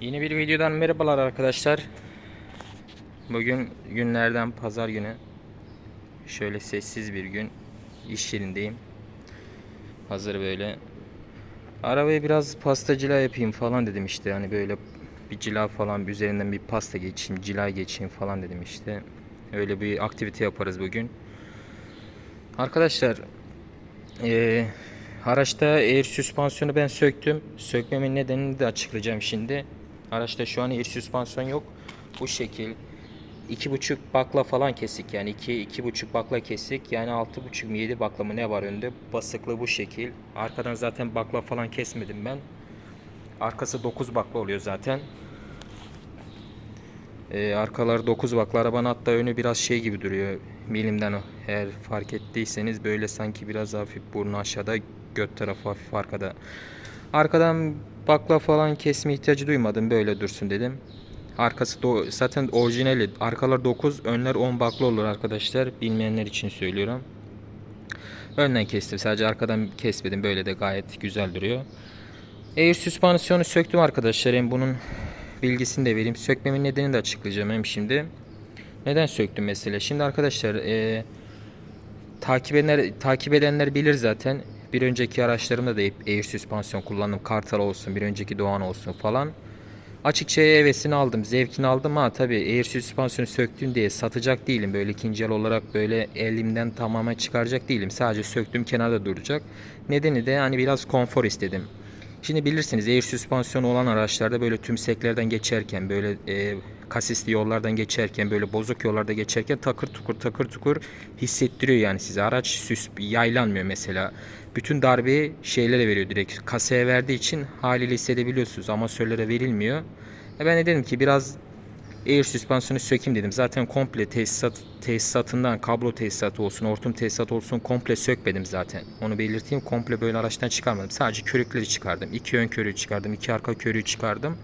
Yeni bir videodan merhabalar arkadaşlar. Bugün günlerden pazar günü. Şöyle sessiz bir gün. İş yerindeyim. Hazır böyle. Arabayı biraz pasta cila yapayım falan dedim işte. Hani böyle bir cila falan üzerinden bir pasta geçeyim, cila geçeyim falan dedim işte. Öyle bir aktivite yaparız bugün. Arkadaşlar eee araçta air süspansiyonu ben söktüm. Sökmemin nedenini de açıklayacağım şimdi. Araçta şu an air süspansiyon yok. Bu şekil. İki buçuk bakla falan kesik yani. İki iki buçuk bakla kesik. Yani altı buçuk mu yedi bakla mı ne var önde basıklı bu şekil. Arkadan zaten bakla falan kesmedim ben. Arkası 9 bakla oluyor zaten. Ee, arkalar 9 bakla. Arabanın hatta önü biraz şey gibi duruyor. Milimden eğer fark ettiyseniz böyle sanki biraz hafif burnu aşağıda göt tarafı hafif arkada. Arkadan bakla falan kesme ihtiyacı duymadım böyle dursun dedim Arkası do zaten orijinali. Arkalar 9, önler 10 baklı olur arkadaşlar. Bilmeyenler için söylüyorum. Önden kestim. Sadece arkadan kesmedim. Böyle de gayet güzel duruyor. Air süspansiyonu söktüm arkadaşlar. Hem bunun bilgisini de vereyim. Sökmemin nedenini de açıklayacağım hem şimdi. Neden söktüm mesela? Şimdi arkadaşlar eee takip edenler takip edenler bilir zaten. Bir önceki araçlarımda da air süspansiyon kullandım. Kartal olsun, bir önceki Doğan olsun falan. Açıkçası hevesini aldım, zevkini aldım ha tabi air süspansiyonu söktüm diye satacak değilim. Böyle ikinci el olarak böyle elimden tamamen çıkaracak değilim. Sadece söktüm kenarda duracak. Nedeni de hani biraz konfor istedim. Şimdi bilirsiniz air süspansiyonu olan araçlarda böyle tümseklerden geçerken böyle e, kasisli yollardan geçerken böyle bozuk yollarda geçerken takır tukur takır tukur hissettiriyor yani size. Araç süs yaylanmıyor mesela. Bütün darbeyi şeylere veriyor direkt. Kasaya verdiği için haliyle hissedebiliyorsunuz. Amasörlere verilmiyor. E ben de dedim ki biraz air süspansiyonu sökeyim dedim. Zaten komple tesisat tesisatından kablo tesisatı olsun, hortum tesisatı olsun komple sökmedim zaten. Onu belirteyim. Komple böyle araçtan çıkarmadım. Sadece körükleri çıkardım. İki ön körüğü çıkardım. iki arka körüğü çıkardım.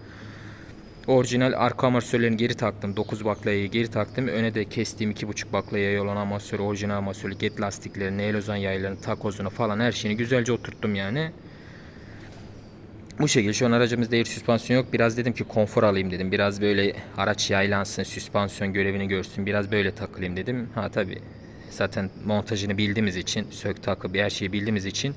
Orijinal arka amortisörlerini geri taktım. 9 baklayayı geri taktım. Öne de kestiğim 2.5 baklaya olan amortisörü, orijinal amortisörü, get lastiklerini, elozan yaylarını, takozunu falan her şeyini güzelce oturttum yani. Bu şekilde şu an aracımızda air süspansiyon yok. Biraz dedim ki konfor alayım dedim. Biraz böyle araç yaylansın, süspansiyon görevini görsün. Biraz böyle takılayım dedim. Ha tabi zaten montajını bildiğimiz için, sök takı bir her şeyi bildiğimiz için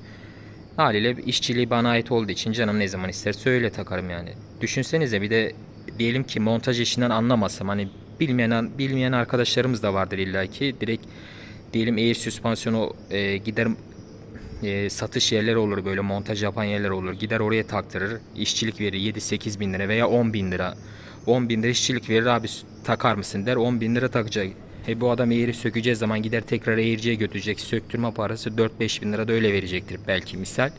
haliyle işçiliği bana ait olduğu için canım ne zaman isterse öyle takarım yani. Düşünsenize bir de diyelim ki montaj işinden anlamasam hani bilmeyen bilmeyen arkadaşlarımız da vardır illaki. Direkt diyelim air süspansiyonu e, gider e, satış yerleri olur böyle montaj yapan yerler olur. Gider oraya taktırır. işçilik verir 7-8 bin lira veya 10 bin lira. 10 bin lira işçilik verir abi takar mısın der 10 bin lira takacak. E bu adam eğri sökeceği zaman gider tekrar eğirciye götürecek. Söktürme parası 4-5 bin lira da öyle verecektir belki misal.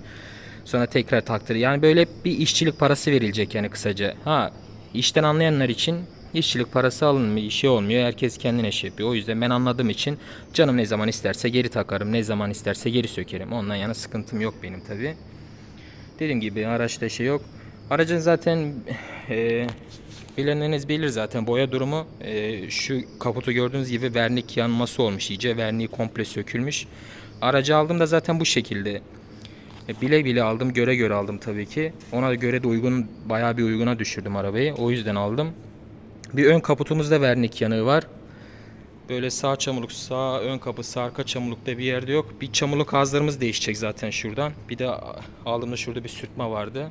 Sonra tekrar taktırır. Yani böyle bir işçilik parası verilecek yani kısaca. Ha işten anlayanlar için işçilik parası alınmıyor, işi olmuyor. Herkes kendine şey yapıyor. O yüzden ben anladığım için canım ne zaman isterse geri takarım. Ne zaman isterse geri sökerim. Ondan yana sıkıntım yok benim tabi. Dediğim gibi araçta şey yok. Aracın zaten e, bilenleriniz bilir zaten boya durumu. E, şu kaputu gördüğünüz gibi vernik yanması olmuş iyice. Verniği komple sökülmüş. Aracı aldığımda zaten bu şekilde. E, bile bile aldım, göre göre aldım tabii ki. Ona göre de uygun, bayağı bir uyguna düşürdüm arabayı. O yüzden aldım. Bir ön kaputumuzda vernik yanığı var. Böyle sağ çamurluk, sağ ön kapı, arka çamurlukta bir yerde yok. Bir çamurluk ağızlarımız değişecek zaten şuradan. Bir de aldığımda şurada bir sürtme vardı.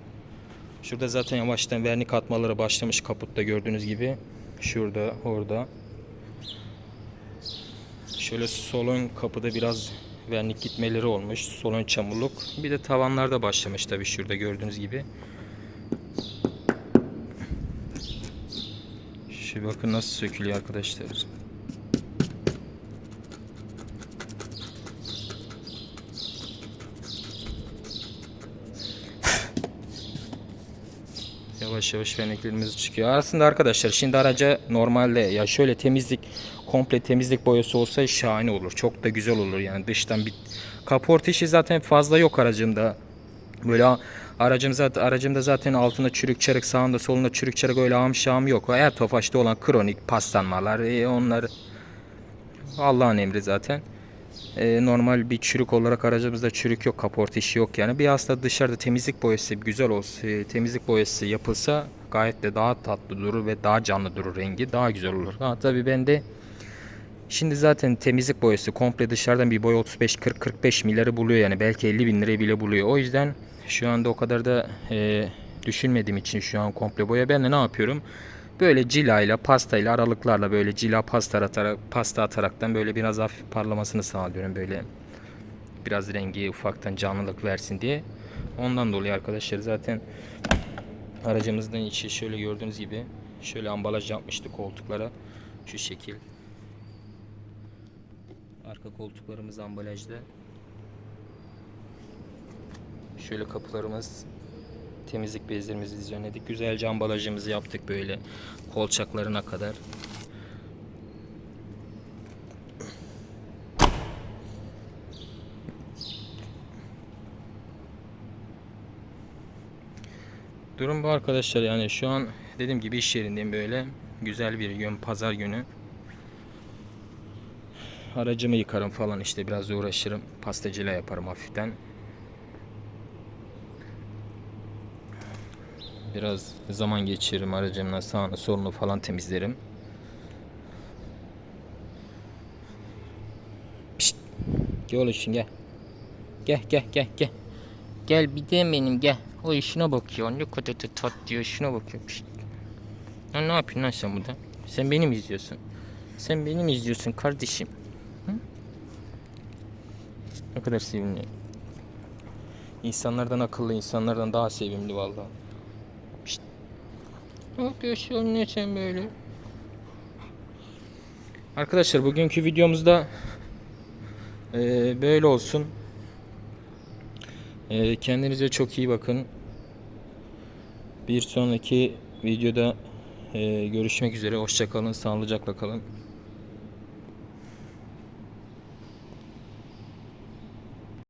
Şurada zaten yavaştan vernik atmaları başlamış kaputta gördüğünüz gibi. Şurada, orada. Şöyle sol ön kapıda biraz vernik gitmeleri olmuş. Sol ön çamurluk. Bir de tavanlarda başlamış tabii şurada gördüğünüz gibi. Şu bakın nasıl sökülüyor arkadaşlar. Yavaş yavaş feneklerimiz çıkıyor. Aslında arkadaşlar şimdi araca normalde ya şöyle temizlik komple temizlik boyası olsa şahane olur. Çok da güzel olur yani dıştan bir kaport işi zaten fazla yok aracımda. Böyle aracım zaten aracımda zaten altında çürük çarık sağında solunda çürük çarık öyle ağım şahım yok. Eğer tofaşta olan kronik paslanmalar e, onlar Allah'ın emri zaten. Ee, normal bir çürük olarak aracımızda çürük yok, kaporta işi yok yani. Bir aslında dışarıda temizlik boyası güzel olsa, e, temizlik boyası yapılsa gayet de daha tatlı durur ve daha canlı durur rengi, daha güzel olur. Ha tabii ben de Şimdi zaten temizlik boyası komple dışarıdan bir boy 35-40-45 milyarı buluyor yani belki 50 bin lirayı bile buluyor. O yüzden şu anda o kadar da e, düşünmediğim için şu an komple boya ben de ne yapıyorum? Böyle cilayla pastayla aralıklarla böyle cila pasta atarak pasta ataraktan böyle biraz hafif parlamasını sağlıyorum böyle biraz rengi ufaktan canlılık versin diye. Ondan dolayı arkadaşlar zaten aracımızın içi şöyle gördüğünüz gibi şöyle ambalaj yapmıştık koltuklara şu şekil. Arka koltuklarımız ambalajda. Şöyle kapılarımız temizlik bezlerimizi düzenledik. Güzelce ambalajımızı yaptık böyle kolçaklarına kadar. Durum bu arkadaşlar yani şu an dediğim gibi iş yerindeyim böyle güzel bir gün pazar günü. Aracımı yıkarım falan işte biraz uğraşırım. Pastacıyla yaparım hafiften. Biraz zaman geçiririm aracımla sağını solunu falan temizlerim. Pişt. Gel oğlum gel. Gel gel gel gel. Gel bir de benim gel. O işine bakıyor. Ne kadar da tat diyor. Şuna bakıyor. Pişt. Ya ne yapıyorsun lan sen burada? Sen beni mi izliyorsun? Sen beni mi izliyorsun kardeşim? Ne kadar sevimli. İnsanlardan akıllı, insanlardan daha sevimli vallahi. Ne yapıyorsun ne sen böyle? Arkadaşlar bugünkü videomuzda eee, böyle olsun. Eee, kendinize çok iyi bakın. Bir sonraki videoda eee, görüşmek üzere. Hoşça kalın, sağlıcakla kalın.